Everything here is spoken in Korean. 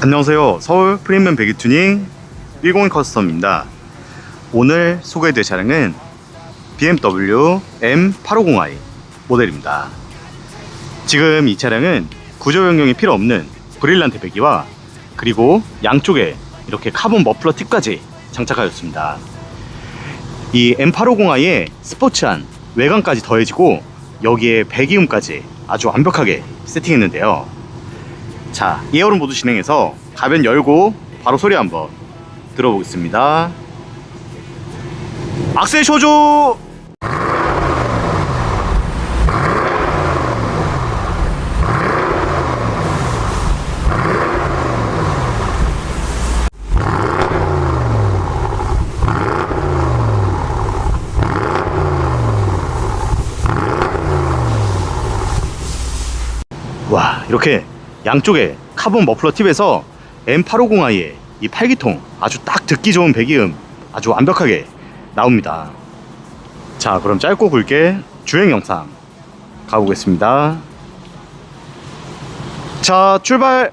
안녕하세요. 서울 프리미엄 배기 튜닝 101 커스텀입니다. 오늘 소개해드릴 차량은 BMW M850i 모델입니다. 지금 이 차량은 구조 변경이 필요 없는 브릴란트 배기와 그리고 양쪽에 이렇게 카본 머플러 팁까지 장착하였습니다. 이 M850i의 스포츠한 외관까지 더해지고 여기에 배기음까지 아주 완벽하게 세팅했는데요. 자, 이어론 모드 진행해서 가변 열고 바로 소리 한번 들어보겠습니다. 악셀 쇼조! 와, 이렇게 양쪽에 카본 머플러 팁에서 M850i의 이 팔기통 아주 딱 듣기 좋은 배기음 아주 완벽하게 나옵니다. 자, 그럼 짧고 굵게 주행 영상 가보겠습니다. 자, 출발!